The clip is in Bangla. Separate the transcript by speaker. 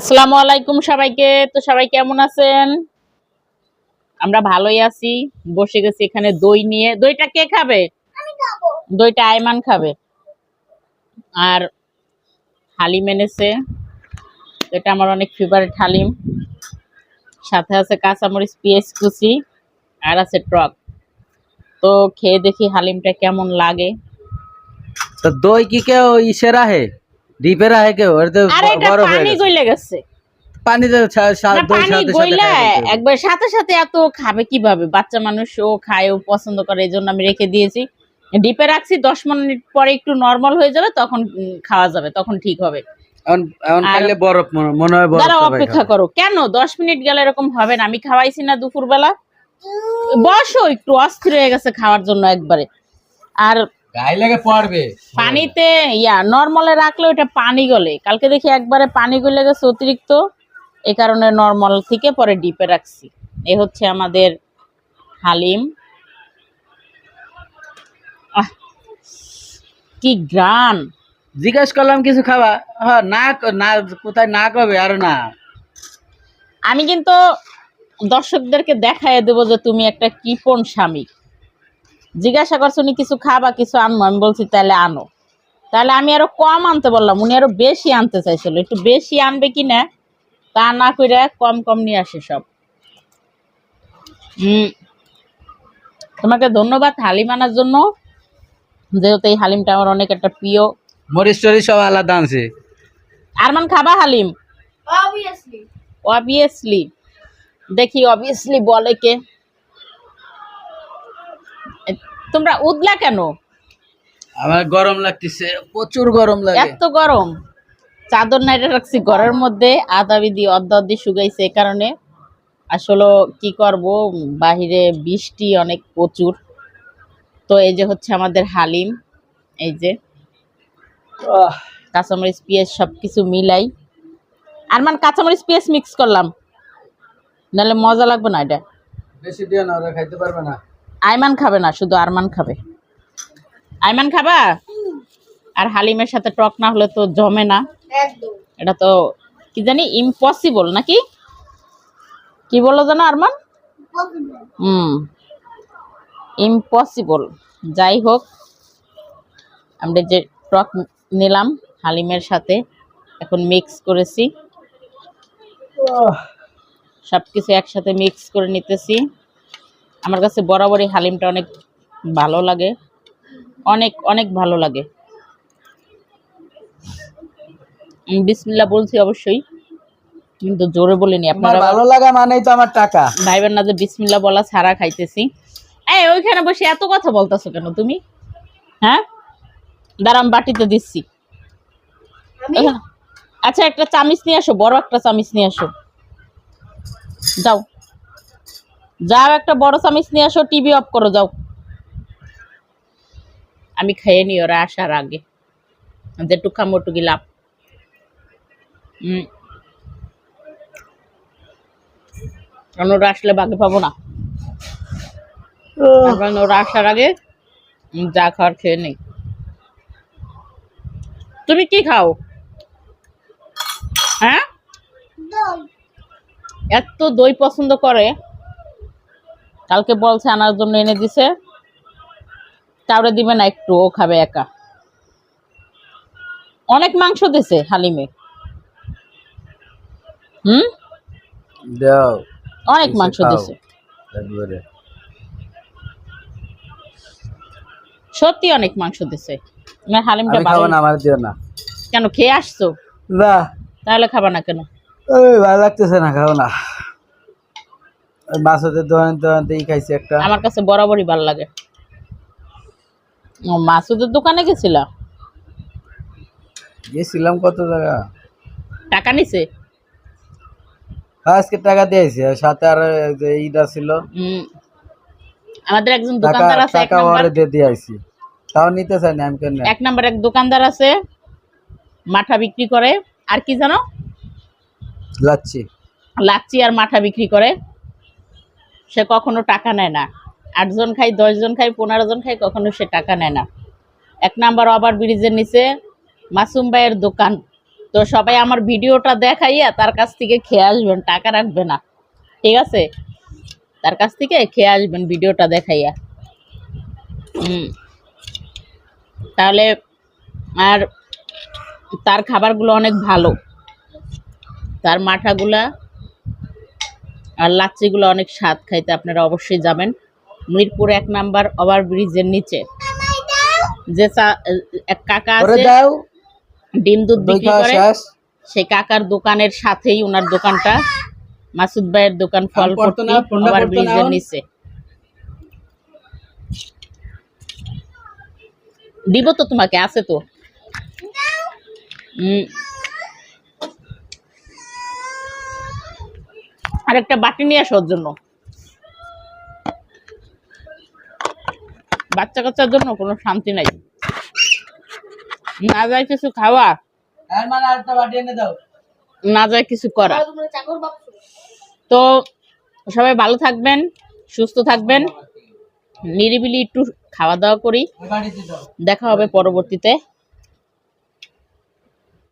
Speaker 1: আসসালামু আলাইকুম সবাইকে। তো সবাই কেমন আছেন? আমরা ভালোই আছি। বসে গেছি এখানে দই নিয়ে। দইটা কে খাবে? দইটা আয়মান খাবে। আর হালিম এনেছে। এটা আমার অনেক ফেভারিট হালিম। সাথে আছে কাঁচামরিচ, পেঁয়াজ কুচি আর আছে টক। তো খেয়ে দেখি হালিমটা কেমন লাগে।
Speaker 2: তো দই কি কেউ ইসে রাহে? ডিপে রাহে কেউ? বড়
Speaker 1: পানি গইলে গেছে।
Speaker 2: পানিতে
Speaker 1: পানি গইলা। একবার সাথে সাথে এত খাবে কীভাবে? বাচ্চা মানুষ ও খায় ও পছন্দ করে এই জন্য আমি রেখে দিয়েছি। ডিপে রাখছি দশ মিনিট পরে একটু নর্মাল হয়ে যাবে তখন খাওয়া যাবে তখন ঠিক হবে।
Speaker 2: বরফ মনে- হয়
Speaker 1: অপেক্ষা করো। কেন? দশ মিনিট গেলে এরকম হবে না। আমি খাওয়াইছি না দুপুর বেলা বসো একটু অস্থির হয়ে গেছে খাওয়ার জন্য একবারে। আর
Speaker 2: গায়ে লেগে পড়বে।
Speaker 1: পানিতে ইয়া নর্মালে রাখলে ওটা পানি গলে। কালকে দেখি একবারে পানি গলে গেছে অতিরিক্ত এই কারণে নর্মাল থেকে পরে ডিপে রাখছি। এ হচ্ছে আমাদের হালিম। আহ, কি গ্রান
Speaker 2: জিজ্ঞেস করলাম কিছু খাবা? হ্যাঁ না না কোথায় না কবে আর না।
Speaker 1: আমি কিন্তু দর্শকদেরকে দেখায় দেবো যে তুমি একটা কিপন স্বামী। জিজ্ঞাসা করছ উনি কিছু খাবা কিছু আনব? আমি বলছি তাহলে আনো। তাহলে আমি আরও কম আনতে বললাম উনি আরও বেশি আনতে চাইছিল একটু বেশি আনবে কি না তা না করে কম কম নিয়ে আসে সব। হুম তোমাকে ধন্যবাদ হালিম আনার জন্য যেহেতু এই হালিমটা আমার অনেক একটা প্রিয়।
Speaker 2: মরিচ টরিচ সব আলাদা আনছে।
Speaker 1: আরমান খাবা হালিম?
Speaker 3: Obviously.
Speaker 1: অবভিয়াসলি দেখি অবভিয়াসলি বলে কে? তোমরা উদলা কেন?
Speaker 2: আমার গরম লাগতেছে প্রচুর গরম লাগে।
Speaker 1: এত গরম। চাদর নাইটে রাখছি ঘরের মধ্যে আদা বিধি অর্ধ অর্ধি শুকাইছে এই কারণে। আসলে কি করব বাহিরে বৃষ্টি অনেক প্রচুর। তো এই যে হচ্ছে আমাদের হালিম এই যে। কাঁচামরিচ পেঁয়াজ সব কিছু মিলাই। আর মানে কাঁচামরিচ পেঁয়াজ মিক্স করলাম। নাহলে মজা লাগবে না এটা।
Speaker 2: বেশি দিও না ওরা খাইতে পারবে না।
Speaker 1: আইমান খাবে না শুধু আরমান খাবে। আইমান খাবা? আর হালিমের সাথে টক না হলে তো জমে না। এটা তো কি জানি ইম্পসিবল নাকি? কি বলো জানো আরমান. হুম। ইম্পসিবল যাই হোক আমরা যে টক নিলাম হালিমের সাথে এখন মিক্স করেছি। সব কিছু একসাথে মিক্স করে নিতেছি। আমার কাছে বরাবরই হালিমটা অনেক ভালো লাগে। অনেক অনেক ভালো লাগে। উম, বিসমিল্লাহ বলছি অবশ্যই কিন্তু জোরে বলিনি আপনারা
Speaker 2: ভালো লাগা মানেই তো আমার টাকা।
Speaker 1: ভাইবেন না যে বিসমিল্লাহ বলা ছাড়া খাইতেছি। এই ওইখানে বসে এত কথা বলতেছো কেন তুমি? হ্যাঁ? দাঁড়াম বাটিতে দিচ্ছি। আচ্ছা একটা চামিচ নিয়ে আসো বড় একটা চামিচ নিয়ে আসো। যাও। যাও একটা বড় চামিচ নিয়ে আসো টিভি অফ করো যাও। আমি খেয়ে নি ওরা আসার আগে। যেটুক খামো হুম কারণ ওরা আসলে বাকি পাবো না। কারণ ওরা আসার আগে যা খাওয়ার খেয়ে নেই। তুমি কি খাও? হ্যাঁ?
Speaker 3: দই।
Speaker 1: এত দই পছন্দ করে। কালকে বলছে আনার জন্য এনে দিছে। কাউরে দিবে না একটু ও খাবে একা। অনেক মাংস দিছে হালিমে। হুম?
Speaker 2: দাও।
Speaker 1: অনেক মাংস দিছে সত্যি অনেক মাংস দিছে। আমার হালিমটা ভালো
Speaker 2: খাব না আমার দিও না।
Speaker 1: কেন খেয়ে আসছো?
Speaker 2: না।
Speaker 1: তাহলে খাবা না কেন?
Speaker 2: ভালো লাগতেছে না খাব না। মাছের দোকান খাইছি একটা।
Speaker 1: আমার কাছে বরাবরই ভালো লাগে। মাসুদের দোকানে গেছিলা?
Speaker 2: গেছিলাম কত জায়গা
Speaker 1: টাকা নিছে?
Speaker 2: আজকে টাকা দিয়েছি সাথে আর যে ইটা ছিল
Speaker 1: আমাদের একজন
Speaker 2: টাকা
Speaker 1: দোকানদার আছে
Speaker 2: টাকা ওরে দিয়ে দিয়ে আইছি তাও নিতে চাই না আমি কেন
Speaker 1: এক নাম্বার এক দোকানদার আছে মাঠা বিক্রি করে আর কি জানো?
Speaker 2: যাচ্ছি
Speaker 1: লাচ্ছি আর মাঠা বিক্রি করে। সে কখনো টাকা নেয় না। আটজন খাই দশজন খাই পনেরো জন খাই কখনো সে টাকা নেয় না। এক নাম্বার ওভার ব্রিজের নিচে মাসুম ভাইয়ের দোকান। তো সবাই আমার ভিডিওটা দেখাইয়া তার কাছ থেকে খেয়ে আসবেন, টাকা রাখবে না। ঠিক আছে? তার কাছ থেকে খেয়ে আসবেন ভিডিওটা দেখাইয়া। তাহলে আর তার খাবারগুলো অনেক ভালো। তার মাঠাগুলা আর লাচ্ছিগুলো অনেক স্বাদ খাইতে আপনারা অবশ্যই যাবেন। মিরপুর এক নাম্বার ওভার ব্রিজের নিচে। যে এক কাকা আছে ডিম দুধ বিক্রি করে। সেই কাকার দোকানের সাথেই ওনার দোকানটা। মাসুদ ভাইয়ের দোকান ফল ওভার ব্রিজের নিচে। দিব তো তোমাকে আছে তো? উম। আর একটা বাটি নিয়ে আসো ওর জন্য। বাচ্চা কাচ্চার জন্য কোনো শান্তি নাই। না যায় কিছু খাওয়া
Speaker 2: আর মানে আরেকটা বাটি এনে দাও।
Speaker 1: না যায় কিছু করা। তো সবাই ভালো থাকবেন সুস্থ থাকবেন নিরিবিলি একটু খাওয়া দাওয়া করি দেখা হবে পরবর্তীতে।